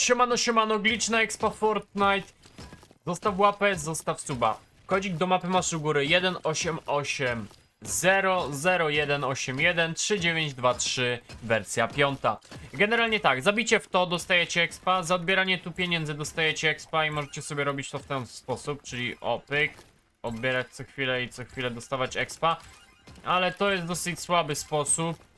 Siemano, siemano, glitch na Expo Fortnite. Zostaw łapę, zostaw suba. Kodzik do mapy masz u góry 188 00181 3923 wersja 5. Generalnie tak, zabicie w to dostajecie expa, za odbieranie tu pieniędzy dostajecie expa i możecie sobie robić to w ten sposób, czyli o pyk, odbierać co chwilę i co chwilę dostawać expa. Ale to jest dosyć słaby sposób.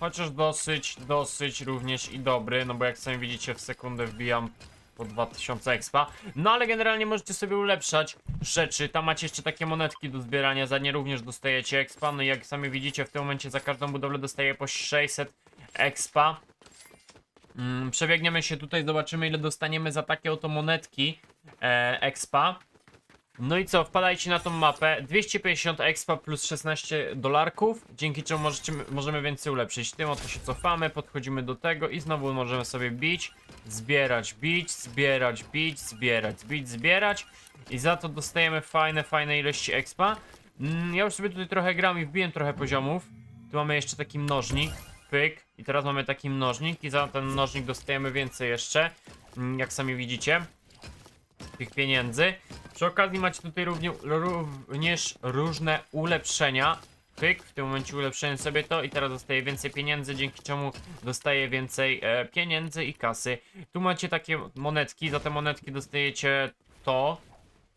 Chociaż dosyć, dosyć również i dobry, no bo jak sami widzicie w sekundę wbijam po 2000 expa. No ale generalnie możecie sobie ulepszać rzeczy. Tam macie jeszcze takie monetki do zbierania, za nie również dostajecie expa. No i jak sami widzicie w tym momencie za każdą budowlę dostaję po 600 expa. Mm, przebiegniemy się tutaj, zobaczymy ile dostaniemy za takie oto monetki e, expa. No i co, wpadajcie na tą mapę. 250 expa plus 16 dolarków, dzięki czemu możecie, możemy więcej ulepszyć. Tym oto się cofamy, podchodzimy do tego i znowu możemy sobie bić, zbierać, bić, zbierać, bić, zbierać, bić, zbierać. I za to dostajemy fajne, fajne ilości expa. Mm, ja już sobie tutaj trochę gram i wbiłem trochę poziomów. Tu mamy jeszcze taki mnożnik, pyk. I teraz mamy taki mnożnik i za ten mnożnik dostajemy więcej jeszcze, mm, jak sami widzicie tych pieniędzy. Przy okazji macie tutaj równie, również różne ulepszenia. Pyk, w tym momencie ulepszyłem sobie to i teraz dostaję więcej pieniędzy, dzięki czemu dostaję więcej e, pieniędzy i kasy. Tu macie takie monetki, za te monetki dostajecie to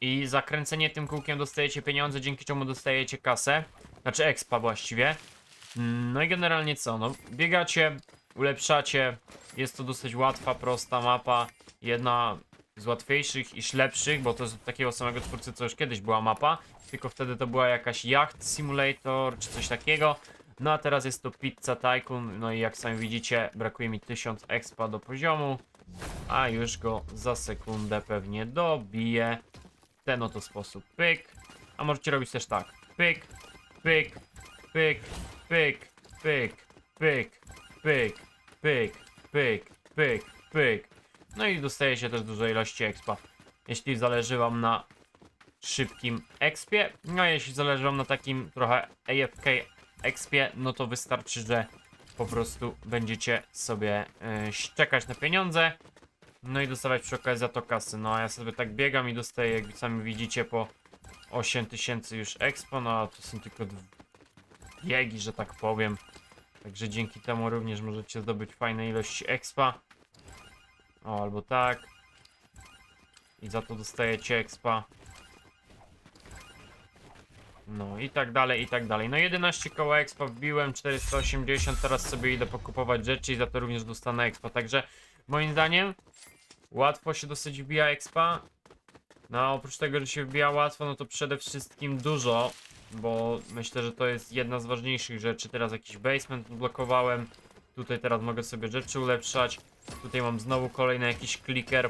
i za kręcenie tym kółkiem dostajecie pieniądze, dzięki czemu dostajecie kasę. Znaczy expa właściwie. No i generalnie co, no biegacie, ulepszacie, jest to dosyć łatwa, prosta mapa, jedna z łatwiejszych i lepszych, bo to jest od takiego samego twórcy, co już kiedyś była mapa, tylko wtedy to była jakaś Yacht Simulator, czy coś takiego. No a teraz jest to Pizza Tycoon, no i jak sami widzicie, brakuje mi 1000 expa do poziomu, a już go za sekundę pewnie dobiję. W ten oto sposób, pyk. A możecie robić też tak, pyk, pyk, pyk, pyk, pyk, pyk, pyk, pyk, pyk, pyk, pyk. No i dostaje się też dużo ilości expa. Jeśli zależy wam na szybkim expie, no jeśli zależy wam na takim trochę AFK expie, no to wystarczy, że po prostu będziecie sobie yy, czekać na pieniądze, no i dostawać przy okazji za to kasy. No a ja sobie tak biegam i dostaję, jak sami widzicie, po 8000 już expo, no a to są tylko biegi, że tak powiem. Także dzięki temu również możecie zdobyć fajne ilości expa. O, albo tak. I za to dostajecie expa. No i tak dalej, i tak dalej. No 11 koła expa wbiłem, 480, teraz sobie idę pokupować rzeczy i za to również dostanę expa. Także moim zdaniem łatwo się dosyć wbija expa. No oprócz tego, że się wbija łatwo, no to przede wszystkim dużo, bo myślę, że to jest jedna z ważniejszych rzeczy. Teraz jakiś basement odblokowałem. Tutaj teraz mogę sobie rzeczy ulepszać. Tutaj mam znowu kolejny jakiś clicker,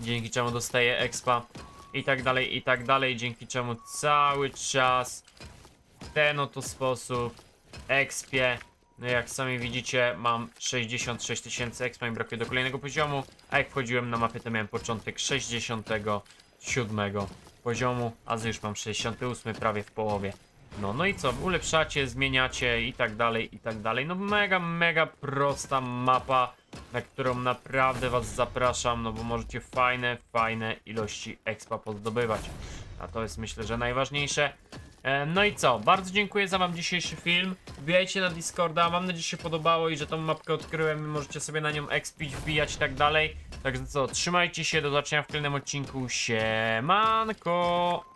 dzięki czemu dostaję expa i tak dalej, i tak dalej, dzięki czemu cały czas w ten oto sposób expie. No jak sami widzicie, mam 66 tysięcy expa i brakuje do kolejnego poziomu, a jak wchodziłem na mapę, to miałem początek 67 poziomu, a już mam 68 prawie w połowie. No, no i co, ulepszacie, zmieniacie i tak dalej, i tak dalej. No mega, mega prosta mapa, na którą naprawdę was zapraszam, no bo możecie fajne, fajne ilości expa pozdobywać. A to jest myślę, że najważniejsze. E, No i co, bardzo dziękuję za wam dzisiejszy film. Wbijajcie na Discorda, mam nadzieję, że się podobało i że tą mapkę odkryłem możecie sobie na nią expić, wbijać i tak dalej. Także co, trzymajcie się, do zobaczenia w kolejnym odcinku. Siemanko!